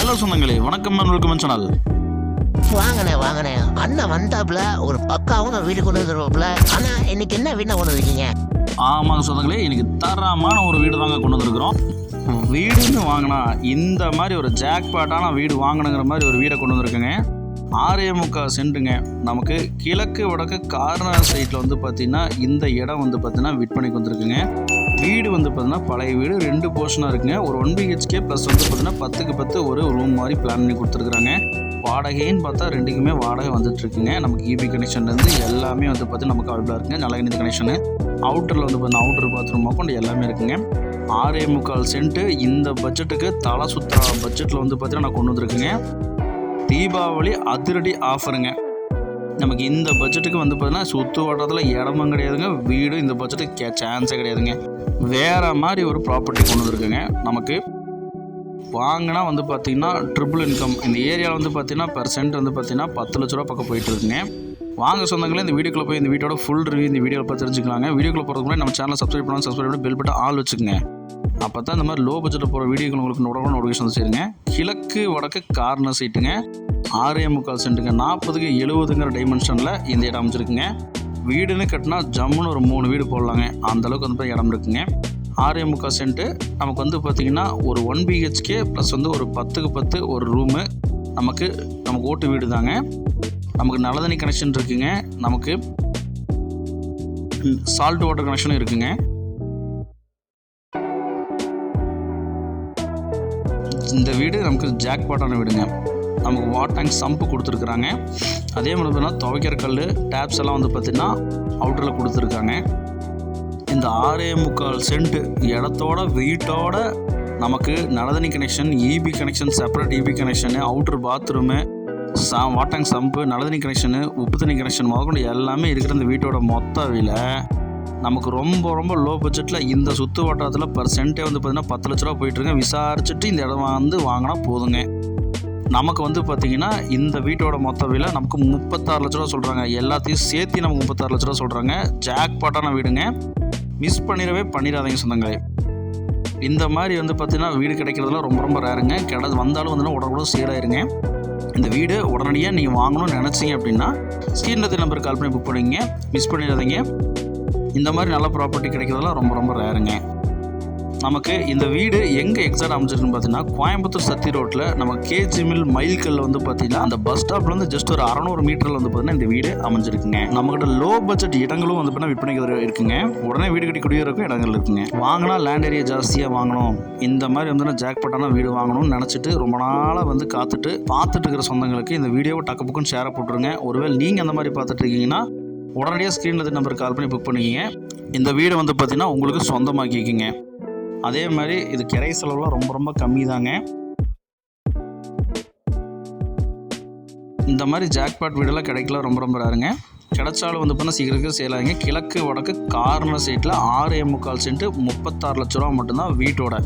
Hello சொந்தங்களே வணக்கம் welcome channel. வாங்கண்ணே வாங்கண்ணே அண்ணன் வந்தாப்புல ஒரு பக்காவும் வீடு கொண்டு வந்துருவாப்புல. ஆனா இன்னைக்கு என்ன வீணா கொண்டு வந்திருக்கீங்க? ஆமாங்க சொந்தங்களே இன்னைக்கு தரமான ஒரு வீடு தாங்க கொண்டு வந்திருக்கிறோம். வீடுன்னு வாங்கினா இந்த மாதிரி ஒரு ஜாக்பாட்டான வீடு வாங்கணுங்கிற மாதிரி ஒரு வீடை கொண்டு வந்திருக்குங்க. ஆறே முக்கால் சென்ட்டுங்க நமக்கு கிழக்கு வடக்கு கார்னர் சைட்டில் வந்து பார்த்திங்கன்னா இந்த இடம் வந்து பார்த்திங்கன்னா விற்பனைக்கு வந்திருக்குங்க. வீடு வந்து பார்த்தீங்கன்னா பழைய வீடு ரெண்டு போர்ஷனாக இருக்குங்க. ஒரு ஒன் பிஹெச்கே ப்ளஸ் வந்து பார்த்தீங்கன்னா பத்துக்கு பத்து ஒரு ரூம் மாதிரி பிளான் பண்ணி கொடுத்துருக்குறாங்க. வாடகைன்னு பார்த்தா ரெண்டுக்குமே வாடகை வந்துட்டு இருக்குங்க. நமக்கு இபி கனெக்ஷன்லேருந்து எல்லாமே வந்து பார்த்து நமக்கு அவைலபிளாக இருக்குங்க. நல்ல கனெக்ஷனு அவுட்டரில் வந்து பார்த்தீங்கன்னா அவுட்டர் பாத்ரூம் கொண்டு எல்லாமே இருக்குங்க. ஆறே முக்கால் சென்ட்டு இந்த பட்ஜெட்டுக்கு தலை சுத்தா பட்ஜெட்டில் வந்து பார்த்தீங்கன்னா நான் கொண்டு வந்திருக்குங்க. தீபாவளி அதிரடி ஆஃபருங்க நமக்கு இந்த பட்ஜெட்டுக்கு வந்து பார்த்தீங்கன்னா சுற்று வட்டத்தில் இடமும் கிடையாதுங்க. வீடும் இந்த பட்ஜெட்டுக்கு சான்ஸே கிடையாதுங்க. வேறு மாதிரி ஒரு ப்ராப்பர்ட்டி கொண்டு வந்துருக்குங்க. நமக்கு வாங்கினா வந்து பார்த்தீங்கன்னா ட்ரிபிள் இன்கம் இந்த ஏரியாவில் வந்து பார்த்தீங்கன்னா பெர்சென்ட் வந்து பார்த்தீங்கன்னா பத்து லட்ச ரூபா பக்கம் போயிட்டு இருக்குங்க. வாங்க சொந்தங்களே இந்த வீடியோக்குள்ள போய் இந்த வீடியோட ஃபுல் ரிவ்யூ இந்த வீடியோவில் பார்த்து தெரிஞ்சுக்கலாங்க. வீடியோக்குள்ள போகிறதுக்கு முன்னாடி நம்ம சேனலை சப்ஸ்கிரைப் பண்ணலாம் சப்ஸ்கிரைப் பண்ணி பெல் பட்டன் ஆள் வச்சுக்கோங்க. அப்போ தான் இந்த மாதிரி லோ பட்ஜெட்டில் போகிற வீடியோக்கள் உங்களுக்கு உடனே நோட்டிஃபிகேஷன் சேருங்க. கிழக்கு வடக்கு கார்னர் சீட்டுங்க ஆறே முக்கால் சென்ட்டுங்க நாற்பதுக்கு எழுபதுங்கிற டைமென்ஷனில் இந்த இடம் அமைச்சிருக்குங்க வீடுன்னு கட்டினா ஜம்முன்னு ஒரு மூணு வீடு போடலாங்க. அந்த அளவுக்கு வந்து இடம் இருக்குங்க. ஆறே முக்கால் சென்ட்டு நமக்கு வந்து பார்த்திங்கன்னா ஒரு ஒன் பிஹெச்கே ப்ளஸ் வந்து ஒரு பத்துக்கு பத்து ஒரு ரூமு நமக்கு நமக்கு ஓட்டு வீடு தாங்க நமக்கு நலதனி கனெக்ஷன் இருக்குங்க. நமக்கு சால்ட் வாட்டர் கனெக்ஷனும் இருக்குங்க. இந்த வீடு நமக்கு ஜாக்பாட்டான வீடுங்க. நமக்கு வாட் டேங்க் சம்பு கொடுத்துருக்குறாங்க. அதே மாதிரி பார்த்தீங்கன்னா துவைக்கிற கல் டேப்ஸ் எல்லாம் வந்து பார்த்திங்கன்னா அவுட்டரில் கொடுத்துருக்காங்க. இந்த ஆறே முக்கால் சென்ட் இடத்தோட வெயிட்டோட நமக்கு நலதனி connection EB connection separate EB connection outer bathroom சா வாட்டாங் சம்பு நலதனி கனெக்ஷனு உப்பு தண்ணி கனெக்ஷன் முதற்கொண்டு எல்லாமே இருக்கிற இந்த வீட்டோட மொத்த விலை நமக்கு ரொம்ப ரொம்ப லோ பட்ஜெட்டில் இந்த சுற்று வட்டாரத்தில் பர் சென்ட்டே வந்து பார்த்திங்கன்னா பத்து லட்ச ரூபா போயிட்டுருங்க விசாரிச்சுட்டு இந்த இடம் வந்து வாங்கினா போதுங்க. நமக்கு வந்து பார்த்திங்கன்னா இந்த வீட்டோட மொத்த விலை நமக்கு முப்பத்தாறு லட்ச ரூபா சொல்கிறாங்க எல்லாத்தையும் சேர்த்து நமக்கு முப்பத்தாறு லட்ச ரூபா சொல்கிறாங்க ஜாக் பாட்டான வீடுங்க. மிஸ் பண்ணிடவே பண்ணிடாதீங்க சொந்தங்களே. இந்த மாதிரி வந்து பார்த்திங்கன்னா வீடு கிடைக்கிறதுலாம் ரொம்ப ரொம்ப ரேருங்க. கிடது வந்தாலும் வந்து உடனே சீராயிருங்க இந்த வீடு உடனடியாக நீங்கள் வாங்கணும்னு நினச்சிங்க அப்படின்னா ஸ்க்ரீனில் நம்பர் கால் பண்ணி புக் பண்ணிங்க மிஸ் பண்ணிடாதீங்க. இந்த மாதிரி நல்ல ப்ராப்பர்ட்டி கிடைக்கிறதெல்லாம் ரொம்ப ரொம்ப ரேருங்க. நமக்கு இந்த வீடு எங்கே எக்ஸாக்ட் அமைச்சிருக்குன்னு பார்த்தீங்கன்னா கோயம்புத்தூர் சத்தி ரோட்டில் நம்ம கேஜி மில் மைல்கல்ல வந்து பார்த்தீங்கன்னா அந்த பஸ் ஸ்டாப்லேருந்து ஜஸ்ட் ஒரு அறநூறு மீட்டரில் வந்து பார்த்தீங்கன்னா இந்த வீடு அமைஞ்சிருக்குங்க. நம்மகிட்ட லோ பட்ஜெட் இடங்களும் வந்து பார்த்தீங்கன்னா விற்பனைக்கு இருக்குங்க. உடனே வீடு கட்டி குடியிருக்கும் இடங்கள் இருக்குங்க. வாங்கினா லேண்ட் ஏரியா ஜாஸ்தியாக வாங்கணும். இந்த மாதிரி வந்து நான் ஜாக்பட்டான வீடு வாங்கணும்னு நினச்சிட்டு ரொம்ப நாளாக வந்து காத்துட்டு பார்த்துட்டு இருக்கிற சொந்தங்களுக்கு இந்த வீடியோவை டக்கு புக்குன்னு ஷேர் போட்டுருங்க. ஒருவேளை நீங்கள் அந்த மாதிரி பார்த்துட்டு இருக்கீங்கன்னா உடனடியாக ஸ்க்ரீனில் நம்பர் கால் பண்ணி புக் பண்ணிக்கிங்க. இந்த வீடை வந்து பார்த்தீங்கன்னா உங்களுக்கு சொந்தமாக்கிக்கிங்க. அதே மாதிரி இது கிரை செலவுலாம் ரொம்ப ரொம்ப கம்மி தாங்க இந்த மாதிரி ஜாக்பாட் வீடெல்லாம் கிடைக்கல ரொம்ப ரொம்ப ராருங்க கிடைச்சாலும் வந்து பண்ண சீக்கிரம் செய்யலாங்க கிழக்கு வடக்கு கார்னர் சைட்டில் ஆறு முக்கால் சென்ட்டு முப்பத்தாறு லட்ச ரூபா மட்டும்தான் வீட்டோட.